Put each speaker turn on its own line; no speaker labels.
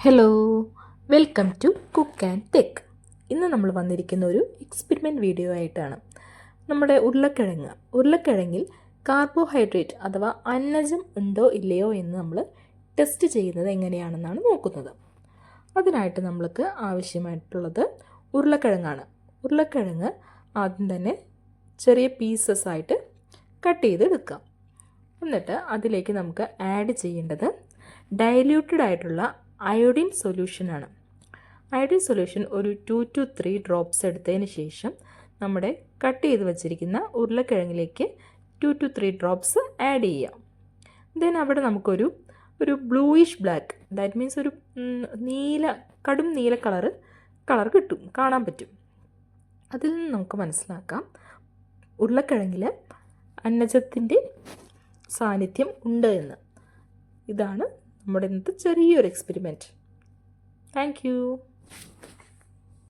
Hello welcome to cook and tech ഇന്ന് നമ്മൾ വന്നിരിക്കുന്ന ഒരു എക്സ്പെരിമെന്റ് വീഡിയോ ആയിട്ടാണ്. നമ്മുടെ ഉരുളക്കിഴങ്ങ്. ഉരുളക്കിഴങ്ങിൽ കാർബോഹൈഡ്രേറ്റ് അഥവാ അന്നജം ഉണ്ടോ ഇല്ലയോ എന്ന് നമ്മൾ ടെസ്റ്റ് ചെയ്യുന്നത് എങ്ങനെയാണെന്നാണ് നോക്കുന്നത്. അതിനായിട്ട് നമ്മൾക്ക് ആവശ്യമായിട്ടുള്ളത് ഉരുളക്കിഴങ്ങാണ്. ഉരുളക്കിഴങ്ങ് ആദ്യം തന്നെ ചെറിയ പീസസ് ആയിട്ട് കട്ട് ചെയ്ത് എടുക്കാം എന്നിട്ട് അതിലേക്ക് നമുക്ക് ആഡ് ചെയ്യേണ്ടത് ഡൈല്യൂട്ടഡ് ആയിട്ടുള്ള അയോഡിൻ സൊല്യൂഷനാണ് അയോഡിൻ സൊല്യൂഷൻ ഒരു ടു ടു ത്രീ ഡ്രോപ്സ് എടുത്തതിന് ശേഷം നമ്മുടെ കട്ട് ചെയ്ത് വച്ചിരിക്കുന്ന ഉരുളക്കിഴങ്ങിലേക്ക് two two three drops add ചെയ്യാം. ദെൻ അവിടെ നമുക്കൊരു ഒരു ബ്ലൂയിഷ് ബ്ലാക്ക് ദാറ്റ് മീൻസ് ഒരു നീല കടും നീല കളറ് കളർ കിട്ടും കാണാൻ പറ്റും. അതിൽ നിന്ന് നമുക്ക് മനസ്സിലാക്കാം ഉരുളക്കിഴങ്ങിൽ അന്നജത്തിന്റെ സാന്നിധ്യം ഉണ്ട് എന്ന്. ഇതാണ് നമ്മുടെ ഇന്നത്തെ ചെറിയൊരു എക്സ്പെരിമെന്റ് താങ്ക്